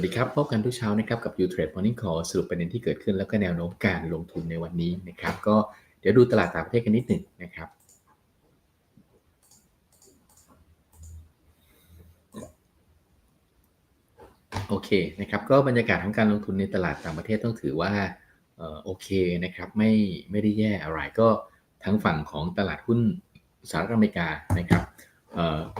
สวัสดีครับ พบกันทุกเช้านะครับกับ u t r a d e Morning Call สรุปประเด็นที่เกิดขึ้นแล้วก็แนวโน้มการลงทุนในวันนี้นะครับ ก็เดี๋ยวดูตลาดต่างประเทศกันนิดหนึ่งนะครับ โอเคนะครับ ก็บรรยากาศของการลงทุนในตลาดต่างประเทศต้องถือว่าโอเคนะครับไม่ไม่ได้แย่อะไรก็ทั้งฝั่งของตลาดหุ้นสหรัฐอเมริกานะครับ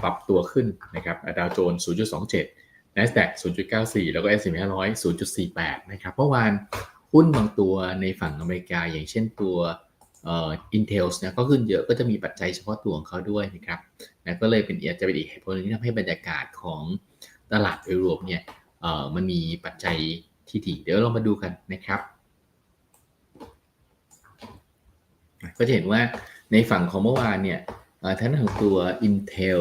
ปรับตัวขึ้นนะครับดาวโจนส์0.27 NASDAQ 0.94 แล้วก็ S&P 500 0.48 นะครับเมื่อวานหุ้นบางตัวในฝั่งอเมริกา อย่างเช่นตัวเอ่อ Intel นะก็ขึ้นเยอะก็จะมีปัจจัยเฉพาะตัวของเขาด้วยนะครับนะก็เลยเป็นอาจจะเป็นอีกเหตุผลนึงที่ทำให้บรรยากาศของตลาดโดยรวมเนี่ยเอ่อมันมีปัจจัยที่ดีเดี๋ยวเรามาดูกันนะครับ ก็จะเห็นว่าในฝั่งของเมื่อวานเนี่ยทั้งของตัว Intel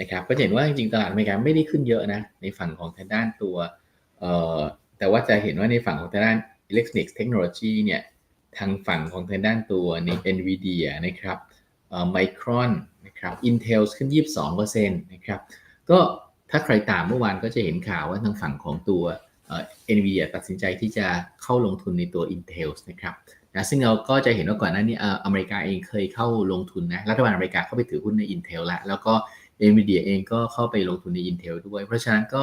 นะครับก็เห็นว่าจริงๆตลาดอเมริกาไม่ได้ขึ้นเยอะนะในฝั่งของทางด้านตัวเอ่อแต่ว่าจะเห็นว่าในฝั่งของทางด้าน Electronics Technology เนี่ยทางฝั่งของทางด้านตัวใน NVIDIA นะครับเอ่อ Micron นะครับ Intel ขึ้น 22%นะครับก็ถ้าใครตามเมื่อวานก็จะเห็นข่าวว่าทางฝั่งของตัวเอ่อ NVIDIA ตัดสินใจที่จะเข้าลงทุนในตัว Intel นะครับนะซึ่งเราก็จะเห็นว่าก่อนหน้านี้อเมริกาเองเคยเข้าลงทุนนะรัฐบาลอเมริกาเข้าไปถือหุ้นใน Intel แล้วแล้วก็ NVIDIA เองก็เข้าไปลงทุนใน Intel ด้วย เพราะฉะนั้นก็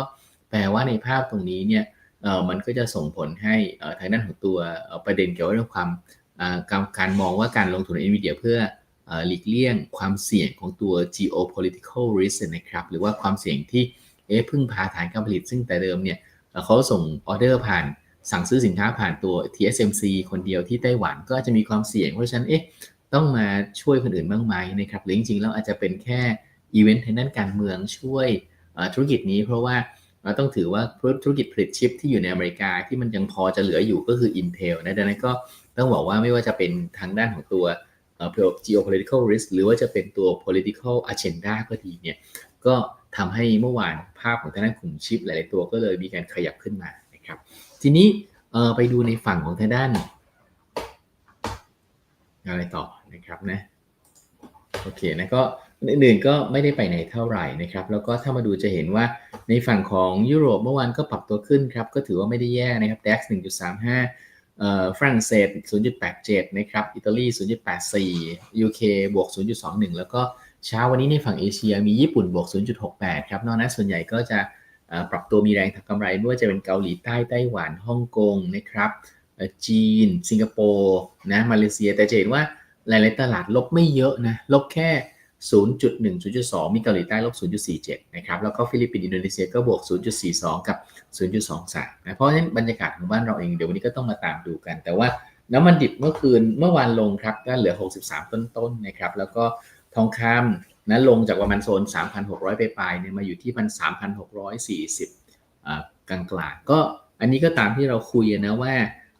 แปลว่าในภาพตรงนี้เนี่ยมันก็จะส่งผลให้ทางด้านของตัวประเด็นเกี่ยวกับเรื่องความการมองว่าการลงทุนใน NVIDIA เพื่อหลีกเลี่ยงความเสี่ยงของตัว geopolitical risk นะครับ หรือว่าความเสี่ยงที่เอ๊ะพึ่งพาฐานการผลิต ซึ่งแต่เดิมเนี่ยเขาส่งออเดอร์ผ่านสั่งซื้อสินค้าผ่านตัว TSMC คนเดียวที่ไต้หวันก็จะมีความเสี่ยง เพราะฉะนั้นเอ๊ะต้องมาช่วยคนอื่นบ้างไหมนะครับหรือจริงๆแล้วอาจจะเป็นแค่ อีเวนต์ทางด้านการเมืองช่วยธุรกิจนี้เพราะว่าเราต้องถือว่าธุรกิจผลิตชิปที่อยู่ในอเมริกาที่มันยังพอจะเหลืออยู่ก็คือ Intel นะดังนั้นก็ต้องบอกว่าไม่ว่าจะเป็นทางด้านของตัว geopolitical risk หรือว่าจะเป็นตัว political agenda ก็ดีเนี่ยก็ทำให้เมื่อวานภาพของทางด้านกลุ่มชิปหลายๆตัวก็เลยมีการขยับขึ้นมานะครับทีนี้ไปดูในฝั่งของทางด้านอะไรต่อนะครับนะโอเคนะก็ อื่นๆก็ไม่ได้ไปไหนเท่าไหร่นะครับ แล้วก็ถ้ามาดูจะเห็นว่าในฝั่งของยุโรปเมื่อวานก็ปรับตัวขึ้นครับ ก็ถือว่าไม่ได้แย่นะครับ DAX 1.35เอ่อฝรั่งเศส 0.87 นะครับ อิตาลี 0.84 UK บวก 0.21 แล้วก็เช้าวันนี้ในฝั่งเอเชียมีญี่ปุ่นบวก 0.68 ครับ นอกนั้นส่วนใหญ่ก็จะปรับตัวมีแรงทางกำไรไม่ว่าจะเป็นเกาหลีใต้ไต้หวันฮ่องกงนะครับจีน สิงคโปร์นะมาเลเซียแต่จะเห็นว่าหลายๆตลาดลบไม่เยอะนะลบแค่ 0.1 0.2 มีเกาหลีใต้ลบ 0.47 นะครับ แล้วก็ฟิลิปปินส์อินโดนีเซียก็บวก 0.42 กับ 0.23 นะ เพราะฉะนั้นบรรยากาศของบ้านเราเองเดี๋ยววันนี้ก็ต้องมาตามดูกัน แต่ว่าน้ำมันดิบเมื่อคืนเมื่อวานลงครับก็เหลือ 63 ต้นๆนนะครับ แล้วก็ทองคำนะลงจากประมาณโซน 3,600 ไปปลายเนี่ยมาอยู่ที่พัน3,640 กลางกลางก็อันนี้ก็ตามที่เราคุยนะว่า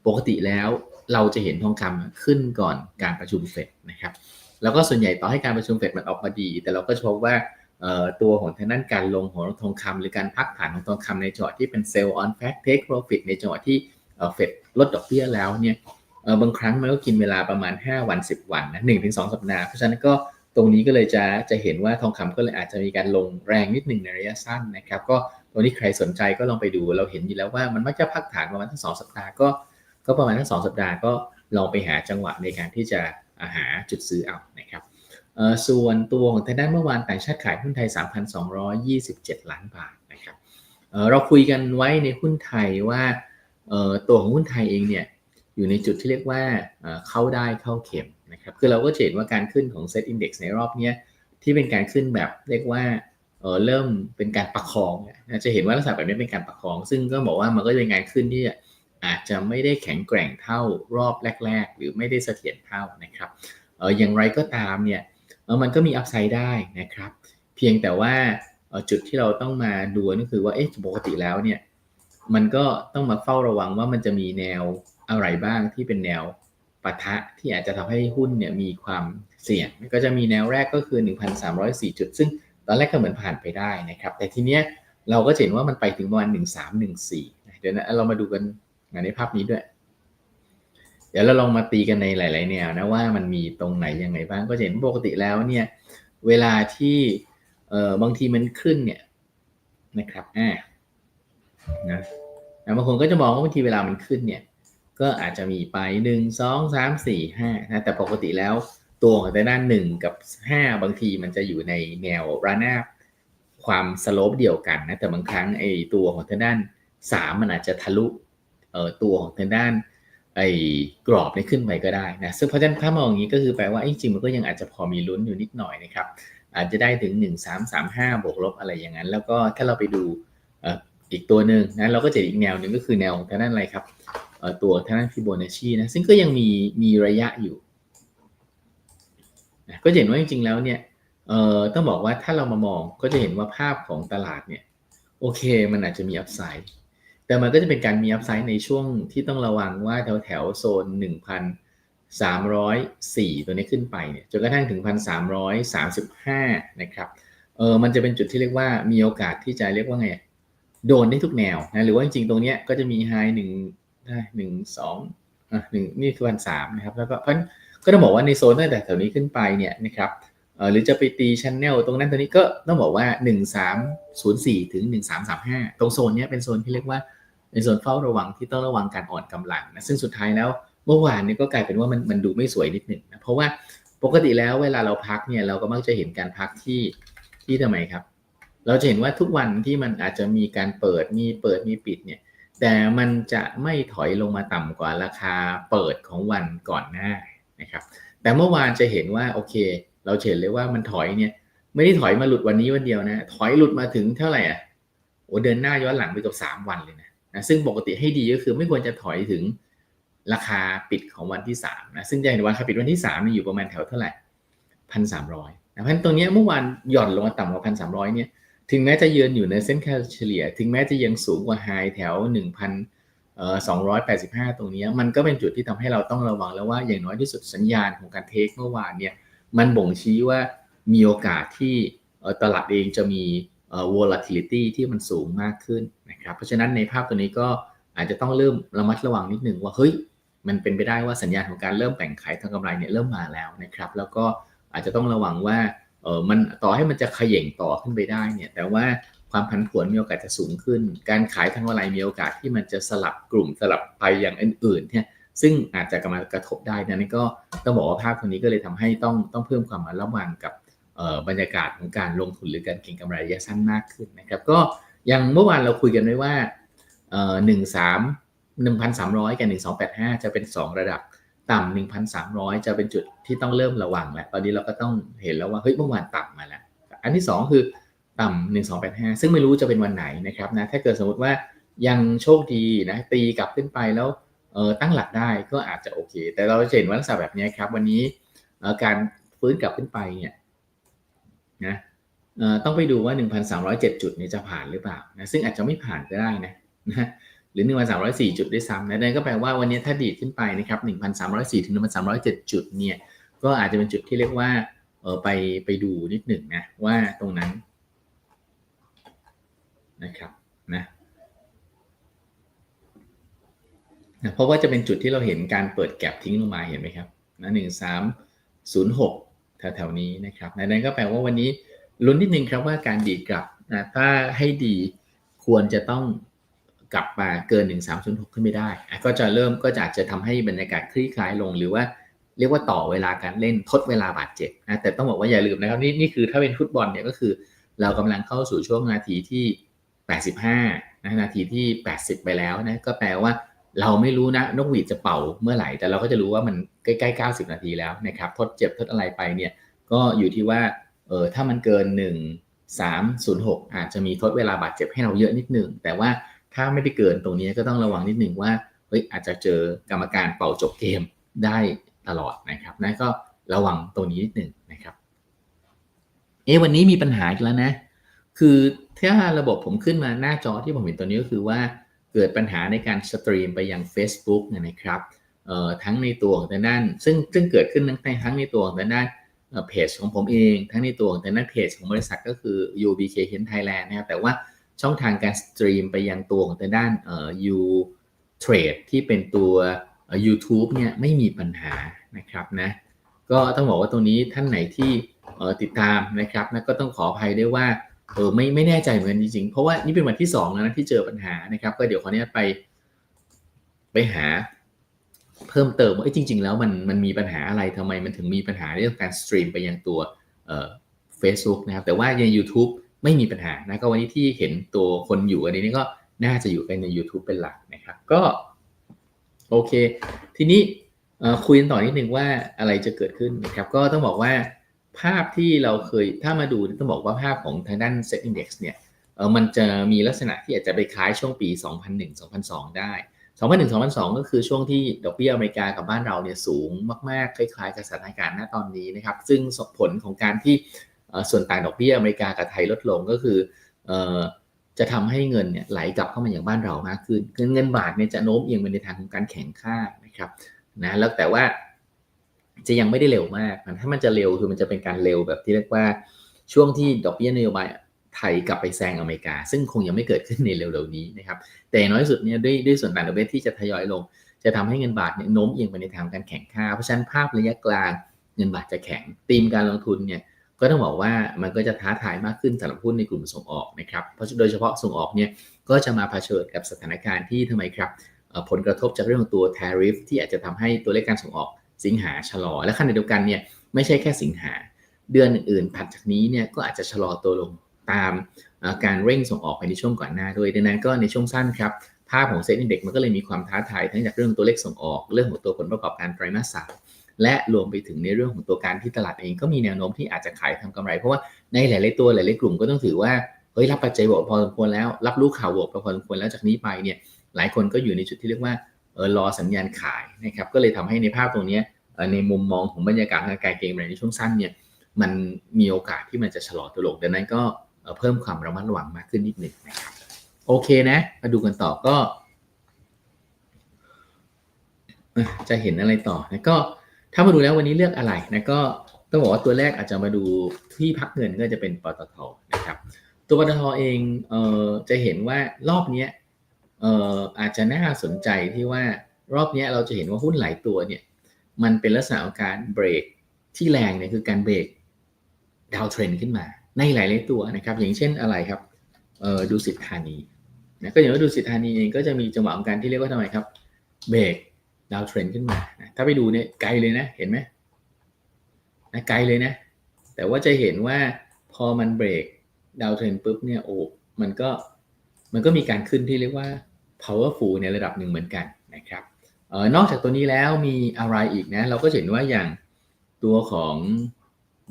ปกติแล้วเราจะเห็นทองคำขึ้นก่อนการประชุมเฟดนะครับ แล้วก็ส่วนใหญ่ต่อให้การประชุมเฟดมันออกมาดี แต่เราก็พบว่าตัวของทางด้านการลงของทองคำหรือการพักฐานของทองคำในจังหวะที่เป็นเซลล์ออนแฟกเทคโปรฟิตในจังหวะที่เฟดลดดอกเบี้ยแล้วเนี่ยบางครั้งมันก็กินเวลาประมาณ 5 วัน 10 วันนะหนึ่งถึงสองสัปดาห์เพราะฉะนั้นก็ตรงนี้ก็เลยจะจะเห็นว่าทองคำก็เลยอาจจะมีการลงแรงนิดหนึ่งในระยะสั้นนะครับ ก็ตรงนี้ใครสนใจก็ลองไปดู เราเห็นอยู่แล้วว่ามันมักจะพักฐานประมาณทั้งสองสัปดาห์ก็ก็ประมาณทั้งสองสัปดาห์ก็ลองไปหาจังหวะในการที่จะ หาจุดซื้อเอานะครับส่วนตัวของทางด้านเมื่อวานต่างชาติขายหุ้นไทย 3,227 ล้านบาทนะครับเราคุยกันไว้ในหุ้นไทยว่าตัวของหุ้นไทยเองเนี่ยอยู่ในจุดที่เรียกว่าเข้าได้เข้าเข็มนะครับคือเราก็เห็นว่าการขึ้นของ Set Index ในรอบนี้ที่เป็นการขึ้นแบบเรียกว่าเริ่มเป็นการประคองจะเห็นว่าลักษณะแบบนี้เป็นการประคอง ซึ่งก็บอกว่ามันก็เป็นการขึ้นที่ อาจจะไม่ได้แข็งแกร่งเท่ารอบแรก ๆ หรือไม่ได้เสถียรเท่านะครับอย่างไรก็ตามเนี่ยมันก็มีอัพไซด์ได้นะครับ เพียงแต่ว่าจุดที่เราต้องมาดูนั่นคือว่าเอ๊ะปกติแล้วเนี่ยมันก็ต้องมาเฝ้าระวังว่ามันจะมีแนวอะไรบ้างที่เป็นแนวปะทะที่อาจจะทำให้หุ้นเนี่ยมีความเสี่ยงก็จะมีแนวแรกก็คือ 1,304 จุด ซึ่งตอนแรกก็เหมือนผ่านไปได้นะครับ แต่ทีเนี้ยเราก็เห็นว่ามันไปถึงประมาณ 1314เดี๋ยวนะเรามาดูกัน ในภาพนี้ด้วย เดี๋ยวเราลองมาตีกันในหลาย ๆ แนวนะว่ามันมีตรงไหนยังไงบ้างก็เห็นปกติแล้วเนี่ย เวลาที่เออบางทีมันขึ้นเนี่ยนะครับอ่านะบางคนก็จะมองว่าบางทีเวลามันขึ้นเนี่ย ก็อาจจะมีไปหนึ่งสองสามสี่ห้านะแต่ปกติแล้วตัวของแต่ด้านหนึ่งกับห้าบางทีมันจะอยู่ในแนวระนาบความสโลปเดียวกันนะแต่บางครั้งไอ้ตัวของทางด้านสามมันอาจจะทะลุ ตัวของทางด้านไอ้กรอบนี้ขึ้นไปก็ได้นะซึ่งเพราะฉะนั้นถ้ามองอย่างนี้ก็คือแปลว่าจริงๆมันก็ยังอาจจะพอมีลุ้นอยู่นิดหน่อยนะครับอาจจะได้ถึง 1 3 3 5 บวกลบอะไรอย่างนั้น แล้วก็ถ้าเราไปดูอีกตัวหนึ่งนะเราก็จะอีกแนวหนึ่งก็คือแนวของทางด้านอะไรครับตัวทางด้านฟิโบนัชชีนะซึ่งก็ยังมีมีระยะอยู่นะก็เห็นว่าจริงๆแล้วเนี่ยเอ่อต้องบอกว่าถ้าเรามามองก็จะเห็นว่าภาพของตลาดเนี่ยโอเคมันอาจจะมีอัพไซด์ แต่มันก็จะเป็นการมีอัพไซด์ในช่วงที่ต้องระวังว่าแถวแถวโซน 1,304 ตัวนี้ขึ้นไปเนี่ยจนกระทั่งถึง 1,335 นะครับเออมันจะเป็นจุดที่เรียกว่ามีโอกาสที่จะเรียกว่าไง โดนได้ทุกแนวนะหรือว่าจริงๆ ตรงนี้ก็จะมีไฮหนึ่งหนึ่งสองอะหนึ่งนี่คือวันสามนะครับแล้วก็เพราะก็ต้องบอกว่าในโซนตั้งแต่แถวนี้ขึ้นไปเนี่ยนะครับเออหรือจะไปตีชันแนลตรงนั้นตรงนี้ก็ต้องบอกว่า 1304 ถึง 1335 ตรงโซนนี้เป็นโซนที่เรียกว่า ในโซนเฝ้าระวังที่ต้องระวังการอ่อนกำลังนะซึ่งสุดท้ายแล้วเมื่อวานนี้ก็กลายเป็นว่ามันมันดูไม่สวยนิดหนึ่งนะเพราะว่าปกติแล้วเวลาเราพักเนี่ยเราก็มักจะเห็นการพักที่ที่ทำไมครับ เราจะเห็นว่าทุกวันที่มันอาจจะมีการเปิดมีเปิดมีปิดเนี่ยแต่มันจะไม่ถอยลงมาต่ำกว่าราคาเปิดของวันก่อนหน้านะครับแต่เมื่อวานจะเห็นว่าโอเค เราเห็นเลยว่ามันถอยเนี่ยไม่ได้ถอยมาหลุดวันนี้วันเดียวนะ ถอยหลุดมาถึงเท่าไหร่อะโอ้เดินหน้าย้อนหลังไปกับสามวันเลยนะ นะซึ่งปกติให้ดีก็คือไม่ควรจะถอยถึงราคาปิดของวันที่3นะซึ่งจะเห็นว่าราคาปิดวันที่3นี่อยู่ประมาณแถวเท่าไหร่พันสามร้อยนะเพราะฉะนั้นตรงนี้เมื่อวานหย่อนลงมาต่ำกว่าพันสามร้อยเนี่ยถึงแม้จะยืนอยู่ในเส้นค่าเฉลี่ย ถึงแม้จะยังสูงกว่าไฮแถว1,285 ตรงนี้ มันก็เป็นจุดที่ทำให้เราต้องระวังแล้วว่าอย่างน้อยที่สุดสัญญาณของการเทคเมื่อวานเนี่ยมันบ่งชี้ว่ามีโอกาสที่ตลาดเองจะมี volatility ที่มันสูงมากขึ้นนะครับ เพราะฉะนั้นในภาพตัวนี้ก็อาจจะต้องเริ่มระมัดระวังนิดหนึ่งว่าเฮ้ยมันเป็นไปได้ว่าสัญญาณของการเริ่มแบ่งขายทางกำไรเนี่ยเริ่มมาแล้วนะครับ แล้วก็อาจจะต้องระวังว่าเออมันต่อให้มันจะขย่งต่อขึ้นไปได้เนี่ย แต่ว่าความผันผวนมีโอกาสจะสูงขึ้น การขายทางออนไลน์มีโอกาสที่มันจะสลับกลุ่มสลับไปอย่างอื่นๆเนี่ยซึ่งอาจจะกำลังกระทบได้นะนี่ก็ต้องบอกว่าภาพตรงนี้ก็เลยทำให้ต้องต้องเพิ่มความระมัดระวังกับ บรรยากาศของการลงทุนหรือการเก็งกำไรระยะสั้นมากขึ้นนะครับ ก็อย่างเมื่อวานเราคุยกันไว้ว่าหนึ่งสามหนึ่งพันสามร้อยกับหนึ่งสองแปดห้าจะเป็นสองระดับต่ำหนึ่งพันสามร้อยจะเป็นจุดที่ต้องเริ่มระวังแล้ว ตอนนี้เราก็ต้องเห็นแล้วว่าเฮ้ยเมื่อวานต่ำมาแล้ว อันที่สองคือต่ำหนึ่งสองแปดห้าซึ่งไม่รู้จะเป็นวันไหนนะครับนะถ้าเกิดสมมติว่ายังโชคดีนะตีกลับขึ้นไปแล้วเออตั้งหลักได้ก็อาจจะโอเค แต่เราจะเห็นว่าลักษณะแบบนี้ครับ วันนี้การฟื้นกลับขึ้นไปเนี่ย นะต้องไปดูว่า 1,307 จุดนี้จะผ่านหรือเปล่านะซึ่งอาจจะไม่ผ่านก็ได้นะนะหรือ 1,304 จุดด้วยซ้ำนะนั่นก็แปลว่าวันนี้ถ้าดีดขึ้นไปนะครับ1,304 ถึง 1,307 จุดเนี่ยก็อาจจะเป็นจุดที่เรียกว่าเออไปไปดูนิดหนึ่งนะว่าตรงนั้นนะครับนะนะเพราะว่าจะเป็นจุดที่เราเห็นการเปิดแก็บทิ้งลงมาเห็นไหมครับนะหนึ่งสามศูนย์หก แถวๆนี้นะครับนั่นก็แปลว่าวันนี้ลุ้นนิดนึงครับว่าการดีกลับนะถ้าให้ดีควรจะต้องกลับมาเกิน 1306 ขึ้นไม่ได้ ก็จะเริ่มก็จะอาจจะทำให้บรรยากาศคลี่คลายลง หรือว่าเรียกว่าต่อเวลาการเล่นทดเวลาบาดเจ็บนะแต่ต้องบอกว่าอย่าลืมนะครับนี่นี่คือถ้าเป็นฟุตบอลเนี่ยก็คือ เรากำลังเข้าสู่ช่วงนาทีที่ 85นะนาทีที่ 80 ไปแล้วนะก็แปลว่า เราไม่รู้นะนกหวีดจะเป่าเมื่อไหร่ แต่เราก็จะรู้ว่ามันใกล้ๆ 90 นาทีแล้วนะครับทดเจ็บทดอะไรไปเนี่ยก็อยู่ที่ว่าเออถ้ามันเกิน 1 3 0 6 อาจจะมีทดเวลาบาดเจ็บให้เราเยอะนิดนึง แต่ว่าถ้าไม่ได้เกินตรงนี้ก็ต้องระวังนิดหนึ่งว่าเฮ้ยอาจจะเจอกรรมการเป่าจบเกมได้ตลอดนะครับนั่นก็ระวังตรงนี้นิดหนึ่งนะครับเอวันนี้มีปัญหาอีกแล้วนะ คือถ้าระบบผมขึ้นมาหน้าจอที่ผมเห็นตัวนี้ก็คือว่า เกิดปัญหาในการสตรีมไปยัง Facebook นะครับทั้งในตัวของแต่นั้นซึ่งซึ่งเกิดขึ้นทั้งในทั้งในตัวของแต่นั้นเพจของผมเอง ทั้งในตัวของแต่นั้นเพจของบริษัทก็คือ UBK Hen Thailand นะครับแต่ว่าช่องทางการสตรีมไปยังตัวของแต่ด้านเอ่อ U Trade ที่เป็นตัว YouTube เนี่ยไม่มีปัญหานะครับนะก็ต้องบอกว่าตรงนี้ท่านไหนที่ติดตามนะครับนะก็ต้องขออภัยด้วยว่า เออไม่ไม่แน่ใจเหมือนกันจริงๆ เพราะว่านี่เป็นวันที่สองแล้วนะที่เจอปัญหานะครับ ก็เดี๋ยวขออนุญาตไป ไปหา เพิ่มเติมว่าจริง ๆ แล้วมันมันมีปัญหาอะไรทำไมมันถึงมีปัญหาเรื่องการสตรีมไปยังตัวเอ่อ Facebook นะครับ แต่ว่าใน YouTube ไม่มีปัญหานะก็วันนี้ที่เห็นตัวคนอยู่อันนี้ก็น่าจะอยู่กันใน YouTube เป็นหลักนะครับ ก็โอเค ทีนี้คุยกันต่อนิดนึงว่าอะไรจะเกิดขึ้นนะครับ ก็ต้องบอกว่า ภาพที่เราเคยถ้ามาดูต้องบอกว่าภาพของทางด้าน Set Index เนี่ยเออมันจะมีลักษณะที่อาจจะไปคล้ายช่วงปี 2001-2002 ได้ 2001-2002 ก็คือช่วงที่ดอกเบี้ยอเมริกากับบ้านเราเนี่ยสูงมากๆ คล้ายๆกับสถานการณ์ณตอนนี้นะครับ ซึ่งผลของการที่ส่วนต่างดอกเบี้ยอเมริกากับไทยลดลงก็คือเอ่อจะทำให้เงินเนี่ยไหลกลับเข้ามาอย่างบ้านเรามากขึ้นเงินเงินบาทเนี่ยจะโน้มเอียงไปในทางของการแข่งค่านะครับนะแล้วแต่ว่า จะยังไม่ได้เร็วมากถ้ามันจะเร็วคือมันจะเป็นการเร็วแบบที่เรียกว่าช่วงที่ดอกเบี้ยนโยบายไทยกลับไปแซงอเมริกา ซึ่งคงยังไม่เกิดขึ้นในเร็วๆนี้นะครับแต่น้อยสุดเนี่ยด้วยด้วยส่วนต่างดอกเบี้ยที่จะทยอยลง จะทำให้เงินบาทเนี่ยโน้มเอียงไปในทางการแข่งค่าเพราะฉะนั้นภาพระยะกลางเงินบาทจะแข็งธีมการลงทุนเนี่ยก็ต้องบอกว่ามันก็จะท้าทายมากขึ้นสำหรับหุ้นในกลุ่มส่งออกนะครับเพราะโดยเฉพาะส่งออกเนี่ยก็จะมาเผชิญกับสถานการณ์ที่ทำไมครับผลกระทบจากเรื่องของตัว tariff ที่อาจจะทำให้ตัวเลขการส่งออก สิงหาชะลอ และขณะเดียวกันเนี่ยไม่ใช่แค่สิงหา เดือนอื่นๆถัดจากนี้เนี่ยก็อาจจะชะลอตัวลงตามการเร่งส่งออกไปในช่วงก่อนหน้าด้วยดังนั้นก็ในช่วงสั้นครับภาพของเซ็ตอินเด็กมันก็เลยมีความท้าทายทั้งจากเรื่องตัวเลขส่งออกเรื่องของตัวผลประกอบการไตรมาสสามและรวมไปถึงในเรื่องของตัวการที่ตลาดเองก็มีแนวโน้มที่อาจจะขายทำกำไร เพราะว่าในหลาย ๆ ตัวหลาย ๆ กลุ่มก็ต้องถือว่าเฮ้ยรับปัจจัยบวกพอสมควรแล้ว รับรู้ข่าวบวกพอสมควรแล้วจากนี้ไปเนี่ยหลายคนก็อยู่ในจุดที่เรียกว่า รอสัญญาณขายนะครับก็เลยทำให้ในภาพตรงนี้ในมุมมองของบรรยากาศทางการเก็งกำไรในช่วงสั้นเนี่ยมันมีโอกาสที่มันจะชะลอตัวลงดังนั้นก็เพิ่มความระมัดระวังมากขึ้นนิดหนึ่งนะครับโอเคนะมาดูกันต่อก็ จะเห็นอะไรต่อนะก็ถ้ามาดูแล้ววันนี้เลือกอะไรนะก็ต้องบอกว่าตัวแรกอาจจะมาดูที่พักเงินก็จะเป็นปตทนะครับตัวปตทเองเออจะเห็นว่ารอบนี้ เอ่ออาจจะน่าสนใจที่ว่ารอบนี้เราจะเห็นว่าหุ้นหลายตัวเนี่ย มันเป็นลักษณะของการเบรกที่แรงเนี่ยคือการเบรกดาวเทรนขึ้นมา ในหลายๆตัวนะครับ อย่างเช่นอะไรครับเอ่อดูสิทธานีนะก็อย่างว่าดูสิทธานีเองก็จะมีจังหวะของการที่เรียกว่าทำไมครับเบรกดาวเทรนขึ้นมานะถ้าไปดูเนี่ยไกลเลยนะเห็นไหมนะไกลเลยนะ แต่ว่าจะเห็นว่าพอมันเบรกดาวเทรนปุ๊บเนี่ยโอ้มันก็ มันก็มีการขึ้นที่เรียกว่า powerful ในระดับหนึ่งเหมือนกันนะครับออนอกจากตัวนี้แล้วมีอะไรอีกนะ เราก็เห็นว่าอย่างตัวของ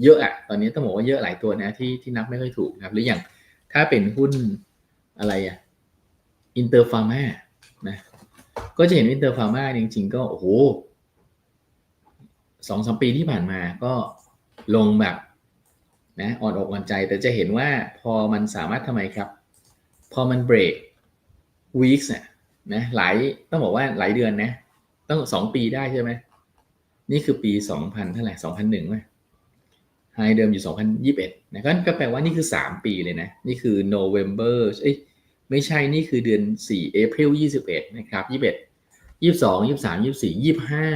เยอะอะตอนนี้ต้องบอกว่าเยอะหลายตัวนะที่ที่นับไม่ค่อยถูกนะครับ หรืออย่างถ้าเป็นหุ้นอะไรอะอินเตอร์ฟาร์มานะก็จะเห็นอินเตอร์ฟาร์มาจริง ๆ ก็โอ้โหสองสมปีที่ผ่านมาก็ลงแบบนะอ่อนอกอ่อนใจแต่จะเห็นว่าพอมันสามารถทำไมครับ พอมันเบรกวีคเนี่ยนะหลายต้องบอกว่าหลายเดือนนะต้องสองปีได้ใช่ไหมนี่คือปีสองพันเท่าไหร่สองพันหนึ่งไหมไฮเดิมอยู่สองพันยิบเอ็ดนะก็แปลว่านี่คือสามปีเลยนะ นี่คือ November เอ้ยไม่ใช่นี่คือเดือนสี่ April ยี่สิบเอ็ดนะครับยี่สิบเอ็ดยี่สิบสองยี่สิบสามยี่สิบสี่ยี่สิบห้า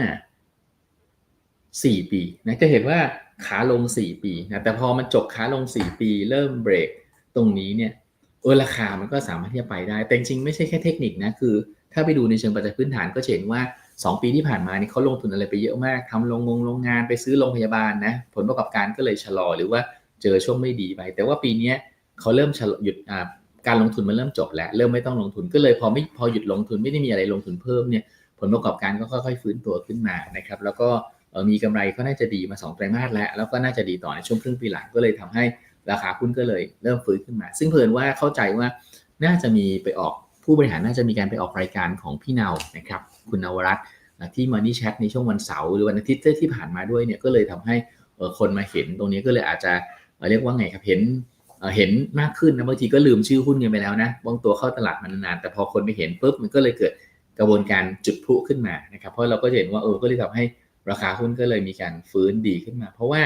สี่ปีนะจะเห็นว่าขาลงสี่ปีนะแต่พอมันจบขาลงสี่ปี เริ่มเบรกตรงนี้เนี่ย เออราคามันก็สามารถที่จะไปได้ แต่จริงไม่ใช่แค่เทคนิคนะคือ ถ้าไปดูในเชิงปัจจัยพื้นฐานก็เห็นว่า 2 ปีที่ผ่านมานี่เขาลงทุนอะไรไปเยอะมากทำโรงงงโรงงานไปซื้อโรงพยาบาลนะผลประกอบการก็เลยชะลอหรือว่าเจอช่วงไม่ดีไป แต่ว่าปีนี้เขาเริ่มหยุดการลงทุนมันเริ่มจบแล้ว เริ่มไม่ต้องลงทุนก็เลยพอไม่พอหยุดลงทุนไม่ได้มีอะไรลงทุนเพิ่มเนี่ยผลประกอบการก็ค่อยๆฟื้นตัวขึ้นมานะครับแล้วก็มีกำไรก็น่าจะดีมา2ไตรมาสแล้วแล้วก็น่าจะดีต่อในช่วงครึ่งปีหลังก็เลยทำให้ ราคาหุ้นก็เลยเริ่มฟื้นขึ้นมา ซึ่งเพิ่นว่าเข้าใจว่าน่าจะมีไปออกผู้บริหารน่าจะมีการไปออกรายการของพี่เนานะครับ คุณนวรัตน์ที่มานี่แชทในช่วงวันเสาร์หรือวันอาทิตย์ที่ผ่านมาด้วยเนี่ยก็เลยทำให้คนมาเห็นตรงนี้ก็เลยอาจจะเรียกว่าไงครับเห็นเห็นมากขึ้นนะบางทีก็ลืมชื่อหุ้นกันไปแล้วนะบางตัวเข้าตลาดมานานแต่พอคนไปเห็นปุ๊บมันก็เลยเกิดกระบวนการจุดพลุขึ้นมานะครับเพราะเราก็เห็นว่าเออก็เลยทำให้ราคาหุ้นก็เลยมีการฟื้นดีขึ้นมา เพราะว่า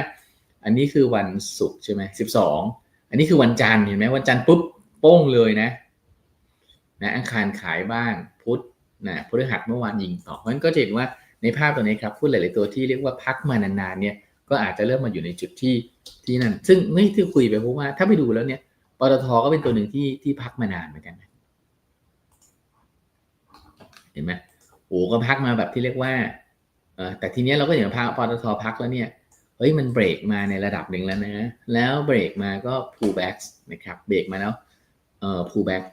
อันนี้คือวันศุกร์ใช่ไหมสิบสองอันนี้คือวันจันทร์เห็นไหมวันจันทร์ปุ๊บโป้งเลยนะนะอังคารขายบ้างพุธนะพฤหัสเมื่อวานยิงต่อเพราะฉะนั้นก็เห็นว่าในภาพตัวนี้ครับหุ้นหลาย ๆ ตัวที่เรียกว่าพักมานานๆเนี่ยก็อาจจะเริ่มมาอยู่ในจุดที่ที่นั่น ซึ่งไม่ที่คุยไปเพราะว่าถ้าไปดูแล้วเนี่ยปตทก็เป็นตัวหนึ่งที่ที่พักมานานเหมือนกันเห็นไหมโอ้ก็พักมาแบบที่เรียกว่าเออแต่ทีเนี้ยเราก็เห็นพาปตทพักแล้วเนี่ย เฮ้ยมันเบรกมาในระดับหนึ่งแล้วนะ แล้วเบรกมาก็ pull back นะครับเบรกมาแล้วเอ่อ pull back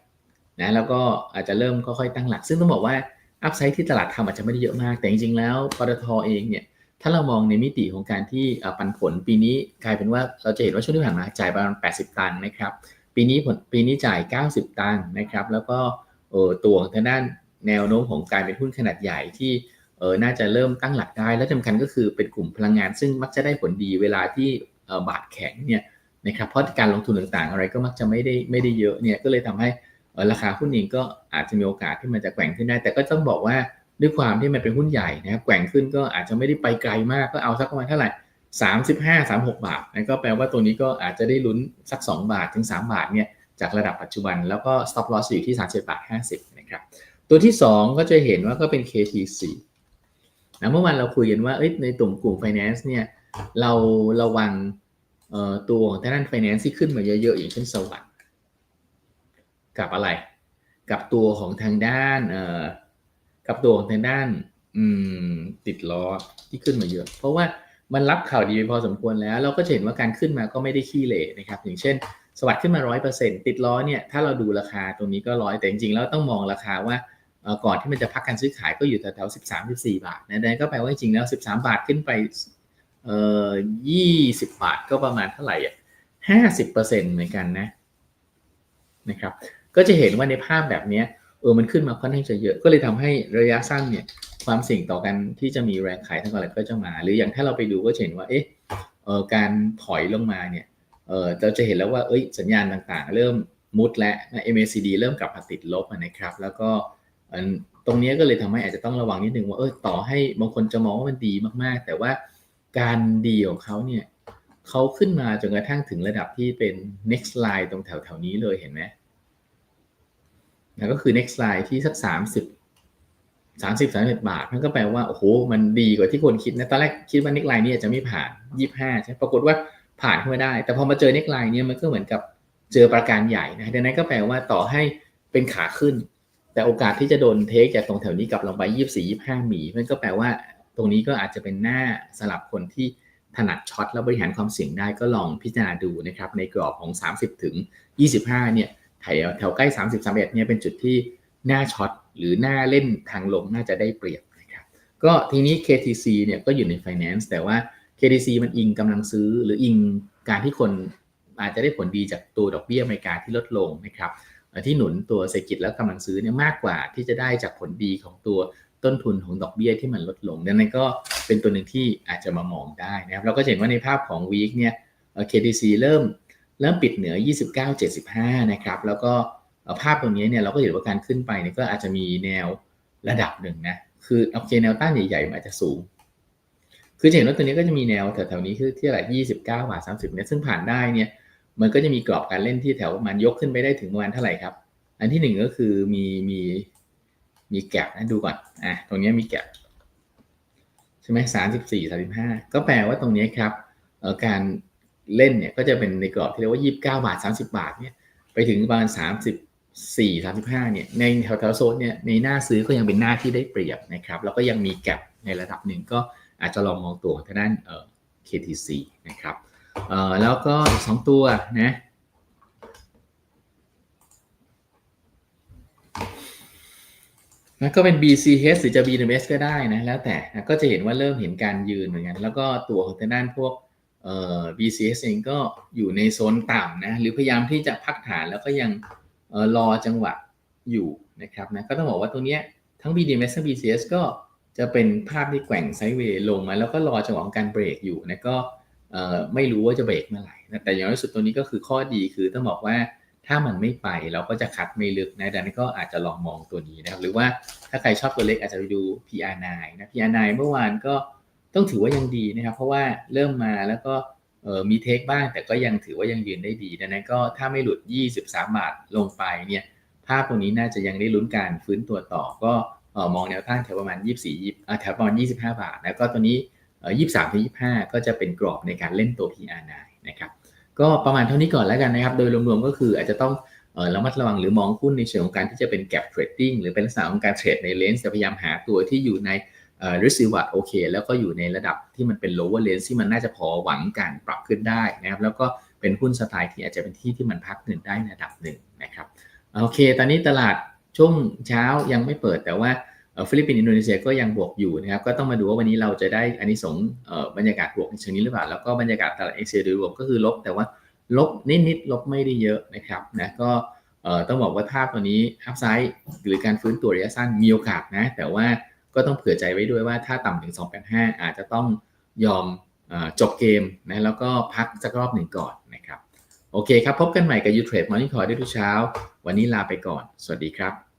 นะแล้วก็อาจจะเริ่มค่อยๆตั้งหลัก ซึ่งต้องบอกว่าอัพไซด์ที่ตลาดทำอาจจะไม่ได้เยอะมาก แต่จริงๆแล้วปตทเองเนี่ยถ้าเรามองในมิติของการที่ปันผลปีนี้กลายเป็นว่าเราจะเห็นว่าช่วงที่ผ่านมาจ่ายประมาณ 80 ตังค์นะครับ ปีนี้ผลปีนี้จ่าย 90 ตังค์นะครับ แล้วก็ตัวทางด้านแนวโน้มของการเป็นหุ้นขนาดใหญ่ที่ เออน่าจะเริ่มตั้งหลักได้ และสำคัญก็คือเป็นกลุ่มพลังงาน ซึ่งมักจะได้ผลดีเวลาที่บาทแข็งเนี่ยนะครับเพราะการลงทุนต่างๆ อะไรก็มักจะไม่ได้ไม่ได้เยอะเนี่ยก็เลยทำให้ราคาหุ้นเองก็อาจจะมีโอกาสที่มันจะแกว่งขึ้นได้ แต่ก็ต้องบอกว่าด้วยความที่มันเป็นหุ้นใหญ่นะครับแกว่งขึ้นก็อาจจะไม่ได้ไปไกลมากก็เอาสักประมาณเท่าไหร่สามสิบห้าสามหกบาทนั่นก็แปลว่าตัวนี้ก็อาจจะได้ลุ้นสัก 2 บาทถึง 3 บาทเนี่ยจากระดับปัจจุบันแล้วก็ stop loss อยู่ที่30บาท50นะครับตัวที่ 2 ก็จะเห็นว่าก็เป็น KTC นะเมื่อวานเราคุยกันว่าในตุ่มกลุ่ม finance เนี่ยเราระวังตัวของทางด้าน finance ที่ขึ้นมาเยอะๆอย่างเช่นสวัสด์กับอะไร กับตัวของทางด้านกับตัวของทางด้านติดล้อที่ขึ้นมาเยอะ เพราะว่ามันรับข่าวดีไปพอสมควรแล้ว เราก็เห็นว่าการขึ้นมาก็ไม่ได้ขี้เหร่นะครับ อย่างเช่น สวัสด์ขึ้นมาร้อยเปอร์เซ็นติดล้อเนี่ยถ้าเราดูราคาตรงนี้ก็ร้อยแต่จริงๆแล้วต้องมองราคาว่า ก่อนที่มันจะพักการซื้อขายก็อยู่แถวๆสิบสามสิบสี่บาทนะดังนั้นก็แปลว่าจริงๆแล้วสิบสามบาทขึ้นไปเอ่อยี่สิบบาทก็ประมาณเท่าไหร่อะห้าสิบเปอร์เซ็นต์เหมือนกันนะนะครับก็จะเห็นว่าในภาพแบบนี้เออมันขึ้นมาค่อนข้างจะเยอะ ก็เลยทำให้ระยะสั้นเนี่ยความเสี่ยงต่อกันที่จะมีแรงขายทั้งหลายก็จะมา หรืออย่างถ้าเราไปดูก็เห็นว่าเอ๊ะเออการถอยลงมาเนี่ยเออเราจะเห็นแล้วว่าเอ้ยสัญญาณต่างๆ เริ่มมุดและ MACD เริ่มกลับมาติดลบนะครับ แล้วก็ ตรงนี้ก็เลยทำให้อาจจะต้องระวังนิดนึงว่าเออต่อให้บางคนจะมองว่ามันดีมากๆ แต่ว่าการดีของเขาเนี่ยเขาขึ้นมาจนกระทั่งถึงระดับที่เป็น next line ตรงแถวๆนี้เลยเห็นไหมนะก็คือ next line ที่สัก 30 30 31บาทนั่นก็แปลว่าโอ้โหมันดีกว่าที่คนคิดนะตอนแรกคิดว่า next line นี่จะไม่ผ่าน 25ใช่ปรากฏว่าผ่านขึ้นมาได้ แต่พอมาเจอ next line เนี่ยมันก็เหมือนกับเจอประการใหญ่นะดังนั้นก็แปลว่าต่อให้เป็นขาขึ้น แต่โอกาสที่จะโดนเทคจากตรงแถวนี้กลับลงไป24 25มีมันก็แปลว่า ตรงนี้ก็อาจจะเป็นหน้าสลับคนที่ถนัดช็อตแล้วบริหารความเสี่ยงได้ก็ลองพิจารณาดูนะครับ ในกรอบของ 30 ถึง 25 เนี่ยแถวแถวใกล้ 30 31เนี่ยเป็นจุดที่หน้าช็อตหรือหน้าเล่นทางลงน่าจะได้เปรียบนะครับ ก็ทีนี้ KTC เนี่ยก็อยู่ใน Finance แต่ว่า KTC มันอิงกำลังซื้อหรืออิงการที่คนอาจจะได้ผลดีจากตัวดอกเบี้ยอเมริกาที่ลดลงนะครับ ที่หนุนตัวเศรษฐกิจแล้วกำลังซื้อเนี่ยมากกว่าที่จะได้จากผลดีของตัวต้นทุนของดอกเบี้ยที่มันลดลงดังนั้นก็เป็นตัวหนึ่งที่อาจจะมามองได้นะครับเราก็เห็นว่าในภาพของวีคเนี่ย KTC เริ่มเริ่มปิดเหนือ 29.75 นะครับ แล้วก็ภาพตรงนี้เนี่ยเราก็เห็นว่าการขึ้นไปเนี่ยก็อาจจะมีแนวระดับหนึ่งนะ คือโอเคแนวต้านใหญ่ๆอาจจะสูง คือเห็นว่าตัวนี้ก็จะมีแนวแถวๆนี้คือที่อะไร29 บาท 30เนี่ยซึ่งผ่านได้เนี่ย มันก็จะมีกรอบการเล่นที่แถวมันยกขึ้นไปได้ถึงประมาณเท่าไหร่ครับ อันที่หนึ่งก็คือมีมีมีแกลบนะดูก่อนอะตรงนี้มีแกลบใช่ไหมสามสิบสี่สามสิบห้าก็แปลว่าตรงนี้ครับการเล่นเนี่ยก็จะเป็นในกรอบที่เรียกว่า29บเก้าบาท30บาทเนี่ยไปถึงประมาณ34 35เนี่ยในแถวแถวโซนเนี่ยในหน้าซื้อก็ยังเป็นหน้าที่ได้เปรียบนะครับ แล้วก็ยังมีแกลบในระดับหนึ่งก็อาจจะลองมองตัวทางด้านเอ่อ KTC นะครับ เอ่อแล้วก็สองตัวนะนะก็เป็น BCH หรือจะ BMS ก็ได้นะ แล้วแต่นะก็จะเห็นว่าเริ่มเห็นการยืนเหมือนกัน แล้วก็ตัวของทางด้านพวกเอ่อ BCS เองก็อยู่ในโซนต่ำนะ หรือพยายามที่จะพักฐานแล้วก็ยังเอ่อรอจังหวะอยู่นะครับนะ ก็ต้องบอกว่าตัวเนี้ยทั้ง BDMs และ BCS ก็จะเป็นภาพที่แกว่งไซด์เวย์ลงมา แล้วก็รอจังหวะของการเบรกอยู่นะ ก็ ไม่รู้ว่าจะเบรกเมื่อไหร่แต่อย่างน้อยสุดตัวนี้ก็คือข้อดีคือต้องบอกว่าถ้ามันไม่ไปเราก็จะคัดไม่ลึกนะดังนั้นก็อาจจะลองมองตัวนี้นะครับหรือว่าถ้าใครชอบตัวเล็กอาจจะไปดู PR9 นะ PR9 เมื่อวานก็ต้องถือว่ายังดีนะครับ เพราะว่าเริ่มมาแล้วก็มีเทคบ้าง แต่ก็ยังถือว่ายังยืนได้ดีดังนั้นก็ถ้าไม่หลุด 23 บาทลงไปเนี่ยภาพตรงนี้น่าจะยังได้ลุ้นการฟื้นตัวต่อก็มองแนวต้านแถวประมาณ 24แถวประมาณ 25 บาทแล้วก็ตัวนี้ 23ถึง25 ก็จะเป็นกรอบในการเล่นตัว PR9 นะครับก็ประมาณเท่านี้ก่อนแล้วกันนะครับ โดยรวมๆก็คืออาจจะต้องเออระมัดระวังหรือมองหุ้นในเชิงของการที่จะเป็น gap trading หรือเป็นลักษณะของการเทรดในเลนส์แต่พยายามหาตัวที่อยู่ในเอ่อ risk reward โอเคแล้วก็อยู่ในระดับที่มันเป็น lower range ที่มันน่าจะพอหวังการปรับขึ้นได้นะครับแล้วก็เป็นหุ้นสไตล์ที่อาจจะเป็นที่ที่มันพักเงินได้ในระดับหนึ่งนะครับโอเค ตอนนี้ตลาดช่วงเช้ายังไม่เปิดแต่ว่า ฟิลิปปินส์อินโดนีเซียก็ยังบวกอยู่นะครับก็ต้องมาดูว่าวันนี้เราจะได้อันนี้สงส์บรรยากาศบวกในเชิงนี้หรือเปล่า แล้วก็บรรยากาศตลาดเอเชียโดยรวมก็คือลบแต่ว่าลบนิดๆลบไม่ได้เยอะนะครับนะก็ต้องบอกว่าภาพตัวนี้อัพไซด์หรือการฟื้นตัวระยะสั้นมีโอกาสนะ แต่ว่าก็ต้องเผื่อใจไว้ด้วยว่าถ้าต่ำถึง285อาจจะต้องยอมอจบเกมนะแล้วก็พักสักรอบหนึ่งก่อนนะครับ โอเคครับ พบกันใหม่กับ u t r a d e Morning Call ได้ทุกเช้า วันนี้ลาไปก่อน สวัสดีครับ